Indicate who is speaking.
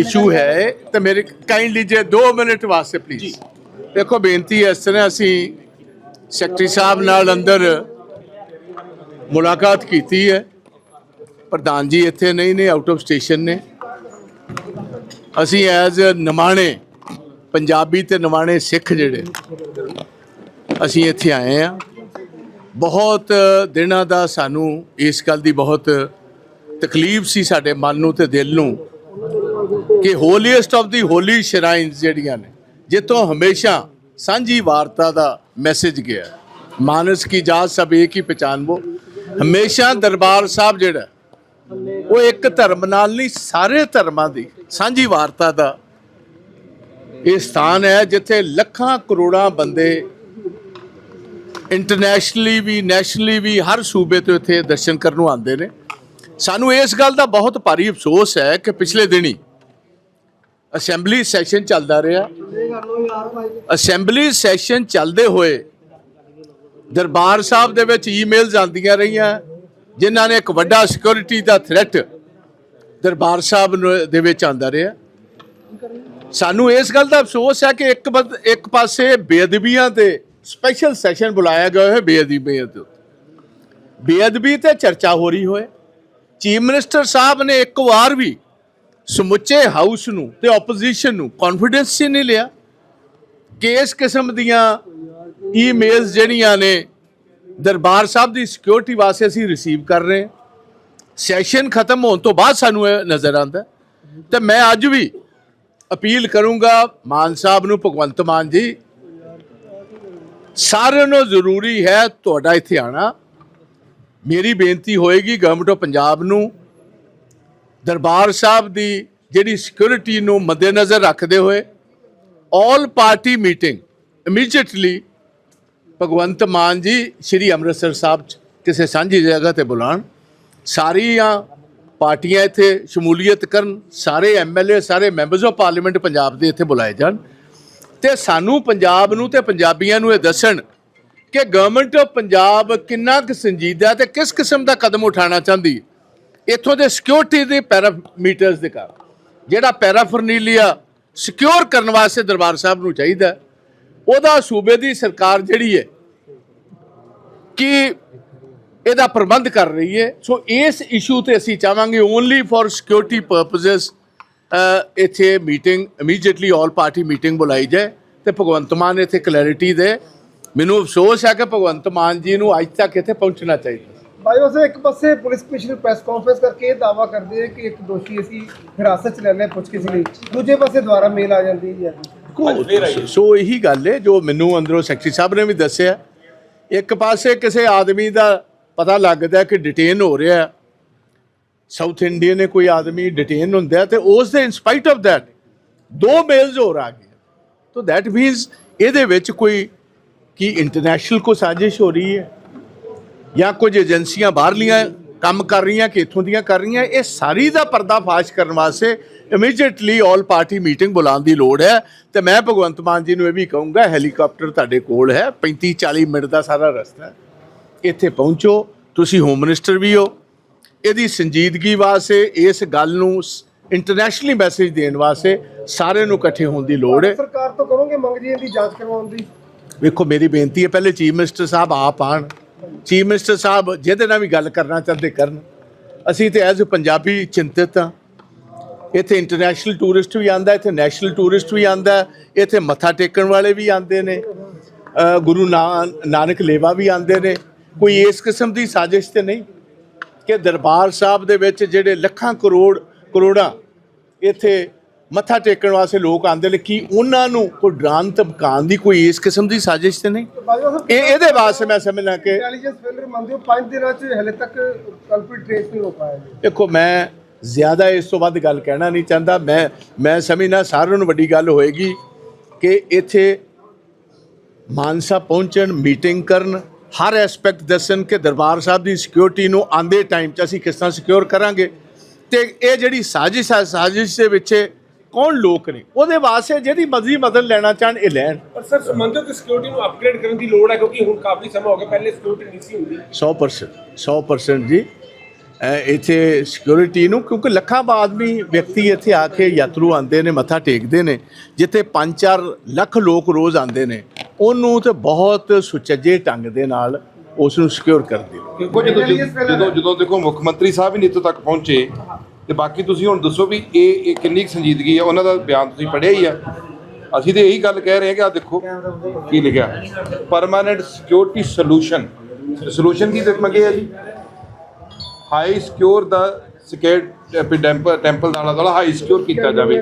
Speaker 1: Issue ਹੈ ਤੇ ਮੇਰੇ ਕਾਈਂਡਲੀ ਜੇ 2 ਮਿੰਟ ਵਾਸਤੇ ਪਲੀਜ਼ ਦੇਖੋ ਬੇਨਤੀ ਹੈ ਇਸ ਤਰ੍ਹਾਂ ਅਸੀਂ ਸੈਕਟਰੀ ਸਾਹਿਬ ਨਾਲ ਅੰਦਰ ਮੁਲਾਕਾਤ ਕੀਤੀ ਹੈ। ਪ੍ਰਧਾਨ ਜੀ ਇੱਥੇ ਨਹੀਂ ਨੇ ਆਊਟ ਆਫ ਸਟੇਸ਼ਨ ਨੇ। ਅਸੀਂ ਐਜ਼ ਨਿਮਾਣੇ ਪੰਜਾਬੀ ਤੇ ਨਿਮਾਣੇ ਸਿੱਖ ਜਿਹੜੇ ਅਸੀਂ ਇੱਥੇ ਆਏ ਆ ਬਹੁਤ ਦਿਨਾਂ ਦਾ ਸਾਨੂੰ ਇਸ ਗੱਲ ਦੀ ਬਹੁਤ ਤਕਲੀਫ ਸੀ ਸਾਡੇ ਮਨ ਨੂੰ ਤੇ ਦਿਲ ਨੂੰ। ਕਿ ਹੋਲੀਐਸਟ ਆਫ ਦੀ ਹੋਲੀ ਸ਼ਰਾਈਨਸ ਜਿਹੜੀਆਂ ਨੇ, ਜਿੱਥੋਂ ਹਮੇਸ਼ਾ ਸਾਂਝੀ ਵਾਰਤਾ ਦਾ ਮੈਸੇਜ ਗਿਆ ਮਾਨਸ ਕੀ ਜਾਤ ਸਭ ਇੱਕ ਹੀ ਪਛਾਨਵੋ। ਹਮੇਸ਼ਾ ਦਰਬਾਰ ਸਾਹਿਬ ਜਿਹੜਾ ਉਹ ਇੱਕ ਧਰਮ ਨਾਲ ਨਹੀਂ, ਸਾਰੇ ਧਰਮਾਂ ਦੀ ਸਾਂਝੀ ਵਾਰਤਾ ਦਾ ਇਹ ਸਥਾਨ ਹੈ, ਜਿੱਥੇ ਲੱਖਾਂ ਕਰੋੜਾਂ ਬੰਦੇ ਇੰਟਰਨੈਸ਼ਨਲੀ ਵੀ ਨੈਸ਼ਨਲੀ ਵੀ ਹਰ ਸੂਬੇ ਤੋਂ ਇੱਥੇ ਦਰਸ਼ਨ ਕਰਨ ਨੂੰ ਆਉਂਦੇ ਨੇ। ਸਾਨੂੰ ਇਸ ਗੱਲ ਦਾ ਬਹੁਤ ਭਾਰੀ ਅਫਸੋਸ ਹੈ ਕਿ ਪਿਛਲੇ ਦਿਨੀ ਅਸੈਂਬਲੀ ਸੈਸ਼ਨ ਚੱਲਦਾ ਰਿਹਾ। ਅਸੈਂਬਲੀ ਸੈਸ਼ਨ ਚੱਲਦੇ ਹੋਏ ਦਰਬਾਰ ਸਾਹਿਬ ਦੇ ਵਿੱਚ ਈਮੇਲਸ ਆਉਂਦੀਆਂ ਰਹੀਆਂ, ਜਿਨ੍ਹਾਂ ਨੇ ਇੱਕ ਵੱਡਾ ਸਿਕਿਉਰਿਟੀ ਦਾ ਥ੍ਰੈਟ ਦਰਬਾਰ ਸਾਹਿਬ ਨੂੰ- ਦੇ ਵਿੱਚ ਆਂਦਾ ਰਿਹਾ। ਸਾਨੂੰ ਇਸ ਗੱਲ ਦਾ ਅਫਸੋਸ ਹੈ ਕਿ ਇੱਕ ਇੱਕ ਪਾਸੇ ਬੇਅਦਬੀਆਂ ਤੇ ਸਪੈਸ਼ਲ ਸੈਸ਼ਨ ਬੁਲਾਇਆ ਗਿਆ ਹੈ ਬੇਅਦਬੀਆਂ ਤੇ ਬੇਅਦਬੀ ਤੇ ਚਰਚਾ ਹੋ ਰਹੀ ਹੋਏ। ਚੀਫ ਮਿਨਿਸਟਰ ਸਾਹਿਬ ਨੇ ਇੱਕ ਵਾਰ ਵੀ ਸਮੁੱਚੇ ਹਾਊਸ ਨੂੰ ਤੇ ਆਪੋਜੀਸ਼ਨ ਨੂੰ ਕੌਨਫੀਡੈਂਸ ਹੀ ਨਹੀਂ ਲਿਆ ਕਿ ਇਸ ਕਿਸਮ ਦੀਆਂ ਈਮੇਲਸ ਜਿਹੜੀਆਂ ਨੇ ਦਰਬਾਰ ਸਾਹਿਬ ਦੀ ਸਿਕਿਉਰਿਟੀ ਵਾਸਤੇ ਅਸੀਂ ਰਿਸੀਵ ਕਰ ਰਹੇ ਹਾਂ ਸੈਸ਼ਨ ਖਤਮ ਹੋਣ ਤੋਂ ਬਾਅਦ ਸਾਨੂੰ ਇਹ ਨਜ਼ਰ ਆਂਦਾ ਤੇ ਮੈਂ ਅੱਜ ਵੀ ਅਪੀਲ ਕਰੂੰਗਾ ਮਾਨ ਸਾਹਿਬ ਨੂੰ ਭਗਵੰਤ ਮਾਨ ਜੀ ਸਾਰਿਆਂ ਨੂੰ ਜ਼ਰੂਰੀ ਹੈ ਤੁਹਾਡਾ ਇੱਥੇ ਆਣਾ ਮੇਰੀ ਬੇਨਤੀ ਹੋਏਗੀ ਗਵਰਨਮੈਂਟ ਆਫ ਪੰਜਾਬ ਨੂੰ ਦਰਬਾਰ ਸਾਹਿਬ ਦੀ ਜਿਹੜੀ ਸਿਕਿਉਰਿਟੀ ਨੂੰ ਮੱਦੇਨਜ਼ਰ ਰੱਖਦੇ ਹੋਏ all party meeting immediately Bhagwant Mann ji Shri Amritsar ਸਾਹਿਬ 'ਚ ਕਿਸੇ ਸਾਂਝੀ ਜਗ੍ਹਾ ਤੇ ਬੁਲਾਣ ਸਾਰੀਆਂ ਪਾਰਟੀਆਂ ਇੱਥੇ ਸ਼ਮੂਲੀਅਤ ਕਰਨ, ਸਾਰੇ ਐਮਐਲਏ ਸਾਰੇ ਮੈਂਬਰਸ ਆਫ ਪਾਰਲੀਮੈਂਟ ਪੰਜਾਬ ਦੇ ਇੱਥੇ ਬੁਲਾਏ ਜਾਣ। ਤੇ ਸਾਨੂੰ ਪੰਜਾਬ ਨੂੰ ਤੇ ਪੰਜਾਬੀਆਂ ਨੂੰ ਇਹ ਦੱਸਣ ਕਿ ਗਵਰਨਮੈਂਟ ਆਫ ਪੰਜਾਬ ਕਿੰਨਾ ਕੁ ਸੰਜੀਦਾ ਤੇ ਕਿਸ ਕਿਸਮ ਦਾ ਕਦਮ ਉਠਾਉਣਾ ਚਾਹੁੰਦੀ ਹੈ। ਇੱਥੋਂ ਦੇ ਸਿਕਿਉਰਿਟੀ ਦੇ ਪੈਰਾਮੀਟਰਸ ਦੇ ਕਾਰਨ, ਜਿਹੜਾ ਪੈਰਾਫਰਨੀਲੀਆ ਸਿਕਿਉਰ ਕਰਨ ਵਾਸਤੇ ਦਰਬਾਰ ਸਾਹਿਬ ਨੂੰ ਚਾਹੀਦਾ ਉਹਦਾ ਸੂਬੇ ਦੀ ਸਰਕਾਰ ਜਿਹੜੀ ਹੈ ਕਿ ਇਹਦਾ ਪ੍ਰਬੰਧ ਕਰ ਰਹੀ ਹੈ। ਸੋ ਇਸ ਇਸ਼ੂ ਤੇ ਅਸੀਂ ਚਾਹਾਂਗੇ ਓਨਲੀ ਫॉर ਸਿਕਿਉਰਿਟੀ ਪਰਪਸਸ ਇੱਥੇ meeting immediately all party meeting ਬੁਲਾਈ ਜਾਏ ਤੇ ਭਗਵੰਤ ਮਾਨ ਇੱਥੇ ਕਲੈਰਿਟੀ ਦੇ। ਮੈਨੂੰ ਅਫਸੋਸ ਹੈ ਕਿ ਭਗਵੰਤ ਮਾਨ ਜੀ ਨੂੰ ਅੱਜ ਤੱਕ ਇੱਥੇ ਪਹੁੰਚਣਾ ਚਾਹੀਦਾ।
Speaker 2: ਭਾਈ ਉਸੇ ਇੱਕ ਪਾਸੇ ਪੁਲਿਸ ਕਮਿਸ਼ਨਰ ਪ੍ਰੈਸ ਕਾਨਫਰੰਸ ਕਰਕੇ ਇਹ ਦਾਵਾ ਕਰਦੇ ਹੈ ਕਿ ਇੱਕ ਦੋਸ਼ੀ ਅਸੀਂ ਹਿਰਾਸਤ 'ਚ ਲੈਣੇ ਪੁੱਛ ਕਿਸ ਲਈ। ਦੂਜੇ ਪਾਸੇ ਦੁਬਾਰਾ ਮੇਲ ਆ ਜਾਂਦੀ ਹੈ
Speaker 1: ਸੋ ਇਹੀ ਗੱਲ ਹੈ ਜੋ ਮੈਨੂੰ ਅੰਦਰੋਂ ਸੈਕਟਰੀ ਸਾਹਿਬ ਨੇ ਵੀ ਦੱਸਿਆ। ਇੱਕ ਪਾਸੇ ਕਿਸੇ ਆਦਮੀ ਦਾ ਪਤਾ ਲੱਗਦਾ ਕਿ ਡਿਟੇਨ ਹੋ ਰਿਹਾ ਸਾਊਥ ਇੰਡੀਆ ਨੇ ਕੋਈ ਆਦਮੀ ਡਿਟੇਨ ਹੁੰਦਾ ਹੈ ਤੇ ਉਸ ਦੇ ਇਨਸਪਾਈਟ ਆਫ ਥੈਟ ਦੋ ਮੇਲਸ ਹੋਰ ਆ ਗਏ। ਤੋ ਥੈਟ ਮੀਨਸ ਇਹਦੇ ਵਿੱਚ ਕੋਈ ਕੀ ਇੰਟਰਨੈਸ਼ਨਲ ਕੋ ਸਾਜ਼ਿਸ਼ ਹੋ ਰਹੀ ਹੈ? ਜਾਂ ਕੁਝ ਏਜੰਸੀਆਂ ਬਾਹਰਲੀਆਂ ਕੰਮ ਕਰ ਰਹੀਆਂ ਕਿ ਇੱਥੋਂ ਦੀਆਂ ਕਰ ਰਹੀਆਂ ਇਹ ਸਾਰੀ ਦਾ ਪਰਦਾਫਾਸ਼ ਕਰਨ ਵਾਸਤੇ ਇਮੀਡੀਏਟਲੀ ਆਲ ਪਾਰਟੀ ਮੀਟਿੰਗ ਬੁਲਾਉਣ ਦੀ ਲੋੜ ਹੈ। ਤੇ ਮੈਂ ਭਗਵੰਤ ਮਾਨ ਜੀ ਨੂੰ ਇਹ ਵੀ ਕਹੂੰਗਾ ਹੈਲੀਕਾਪਟਰ ਤੁਹਾਡੇ ਕੋਲ ਹੈ 35 40 ਮਿੰਟ ਦਾ ਸਾਰਾ ਰਸਤਾ ਹੈ। ਇੱਥੇ ਪਹੁੰਚੋ ਤੁਸੀਂ ਹੋਮ ਮਿਨਿਸਟਰ ਵੀ ਹੋ। ਇਹਦੀ ਸੰਜੀਦਗੀ ਵਾਸਤੇ ਇਸ ਗੱਲ ਨੂੰ ਇੰਟਰਨੈਸ਼ਨਲੀ ਮੈਸੇਜ ਦੇਣ ਵਾਸਤੇ ਸਾਰਿਆਂ ਨੂੰ ਇਕੱਠੇ ਹੋਣ ਦੀ ਲੋੜ ਹੈ।
Speaker 2: ਸਰਕਾਰ ਤੋਂ ਕਰੋਗੇ ਮੰਗ ਜੀ ਇਹਦੀ ਜਾਂਚ ਕਰਵਾਉਣ ਦੀ?
Speaker 1: ਵੇਖੋ ਮੇਰੀ ਬੇਨਤੀ ਹੈ ਪਹਿਲੇ ਚੀਫ ਮਿਨਿਸਟਰ ਸਾਹਿਬ ਆਪ ਆਣ ਚੀਫ ਮਿਨਿਸਟਰ ਸਾਹਿਬ, ਜਿਹਦੇ ਨਾਲ ਵੀ ਗੱਲ ਕਰਨਾ ਚਾਹੁੰਦੇ ਕਰਨ, ਅਸੀਂ ਤੇ ਐਜ਼ ਪੰਜਾਬੀ ਚਿੰਤਿਤ ਹਾਂ। ਇੱਥੇ ਇੰਟਰਨੈਸ਼ਨਲ ਟੂਰਿਸਟ ਵੀ ਆਂਦਾ ਇੱਥੇ ਨੈਸ਼ਨਲ ਟੂਰਿਸਟ ਵੀ ਆਂਦਾ ਇੱਥੇ ਮੱਥਾ ਟੇਕਣ ਵਾਲੇ ਵੀ ਆਂਦੇ ਨੇ ਗੁਰੂ ਨਾ- ਨਾਨਕ ਲੇਵਾ ਵੀ ਆਂਦੇ ਨੇ। ਕੋਈ ਇਸ ਕਿਸਮ ਦੀ ਸਾਜ਼ਿਸ਼ ਤੇ ਨਹੀਂ ਕਿ ਦਰਬਾਰ ਸਾਹਿਬ ਦੇ ਵਿੱਚ ਜਿਹੜੇ ਲੱਖਾਂ ਕਰੋੜ, ਕਰੋੜਾਂ ਇੱਥੇ ਮੱਥਾ ਟੇਕਣ ਵਾਸਤੇ ਲੋਕ ਆਂਦੇ ਨੇ ਕੀ ਉਹਨਾਂ ਨੂੰ ਕੋਈ ਡਰਾਨ ਧਮਕਾਉਣ ਦੀ ਕੋਈ ਇਸ ਕਿਸਮ ਦੀ ਸਾਜ਼ਿਸ਼ ਤੇ ਨਹੀਂ? ਇਹ ਇਹਦੇ ਵਾਸਤੇ ਮੈਂ ਸਮਝਣਾ ਕਿ
Speaker 2: ਇੰਟੈਲੀਜੈਂਸ ਫੇਲਰ ਮੰਨਦੇ ਹੋ 5 ਦਿਨਾਂ 'ਚ ਹਲੇ ਤੱਕ ਕਲਪਿਟ ਟ੍ਰੇਸ ਨਹੀਂ ਹੋ ਪਾਇਆ ਜੀ।
Speaker 1: ਦੇਖੋ ਮੈਂ ਜ਼ਿਆਦਾ ਇਸ ਤੋਂ ਵੱਧ ਗੱਲ ਕਹਿਣਾ ਨਹੀਂ ਚਾਹੁੰਦਾ। ਮੈਂ ਮੈਂ ਸਮਝਣਾ ਸਾਰਿਆਂ ਨੂੰ ਵੱਡੀ ਗੱਲ ਹੋਏਗੀ ਕਿ ਇੱਥੇ ਮਾਨਸਾ ਪਹੁੰਚਣ ਮੀਟਿੰਗ ਕਰਨ ਹਰ ਐਸਪੈਕਟ ਦੱਸਣ ਕਿ ਦਰਬਾਰ ਸਾਹਿਬ ਦੀ ਸਿਕਿਉਰਿਟੀ ਨੂੰ ਆਂਦੇ ਟਾਈਮ 'ਚ ਅਸੀਂ ਕਿਸ ਤਰ੍ਹਾਂ ਸਿਕਿਉਰ ਕਰਾਂਗੇ। ਤੇ ਇਹ ਜਿਹੜੀ ਸਾਜ਼ਿਸ਼ ਹੈ ਸਾਜ਼ਿਸ਼ ਦੇ ਵਿੱਚ ਕੌਣ ਲੋਕ ਨੇ? ਉਹਦੇ ਵਾਸਤੇ ਜਿਹਦੀ ਮਰਜ਼ੀ ਮਦਦ ਲੈਣਾ ਚਾਹਣ ਇਹ ਲੈਣ।
Speaker 3: ਪਰ ਸਰ ਕਿ ਸਿਕਿਉਰਿਟੀ ਨੂੰ ਅਪਗ੍ਰੇਡ ਕਰਨ ਦੀ ਲੋੜ ਹੈ ਕਿਉਂਕਿ ਹੁਣ ਕਾਫੀ ਸਮਾਂ ਹੋ ਗਿਆ ਪਹਿਲੇ ਸਿਕਿਉਰਿਟੀ ਨਹੀਂ ਸੀ ਹੁੰਦੀ।
Speaker 1: 100% 100% ਜੀ। ਇੱਥੇ ਸਿਕਿਉਰਿਟੀ ਨੂੰ ਕਿਉਂਕਿ ਲੱਖਾਂ ਆਦਮੀ ਵਿਅਕਤੀ ਇੱਥੇ ਆ ਕੇ ਯਾਤਰੂ ਆਉਂਦੇ ਨੇ ਮੱਥਾ ਟੇਕਦੇ ਨੇ ਜਿੱਥੇ 5-4 ਲੱਖ ਲੋਕ ਰੋਜ਼ ਆਉਂਦੇ ਨੇ ਉਹਨੂੰ ਤੇ ਬਹੁਤ ਸੁਚੱਜੇ ਢੰਗ ਦੇ ਨਾਲ ਉਸ ਨੂੰ ਸਿਕਿਉਰ ਕਰਦੇ
Speaker 4: ਜਦੋਂ ਜਦੋਂ ਜਦੋਂ ਦੇਖੋ ਮੁੱਖ ਮੰਤਰੀ ਸਾਹਿਬ ਹੀ ਨੀਤੋ ਤੱਕ ਪਹੁੰਚੇ ਤੇ ਬਾਕੀ ਤੁਸੀਂ ਹੁਣ ਦੱਸੋ ਵੀ ਇਹ ਇਹ ਕਿੰਨੀ ਕੁ ਸੰਜੀਦਗੀ ਆ? ਉਹਨਾਂ ਦਾ ਬਿਆਨ ਤੁਸੀਂ ਪੜ੍ਹਿਆ ਹੀ ਆ। ਅਸੀਂ ਤੇ ਇਹੀ ਗੱਲ ਕਹਿ ਰਹੇ ਹਾਂ ਕਿ ਆ ਦੇਖੋ ਕੀ ਲਿਖਿਆ। ਪਰਮਾਨੈਂਟ ਸਿਕਿਉਰਿਟੀ ਸੋਲੂਸ਼ਨ ਸੋਲੂਸ਼ਨ ਕੀ ਦੇਖ ਮੰਗੇ ਆ ਜੀ? ਹਾਈ ਸਿਕਿਉਰ ਦਾ ਸਿਕਿਉਰ ਟੈਂਪਲ ਟੈਂਪਲ ਦਾ ਹਾਈ ਸਿਕਿਉਰ ਕੀਤਾ ਜਾਵੇ।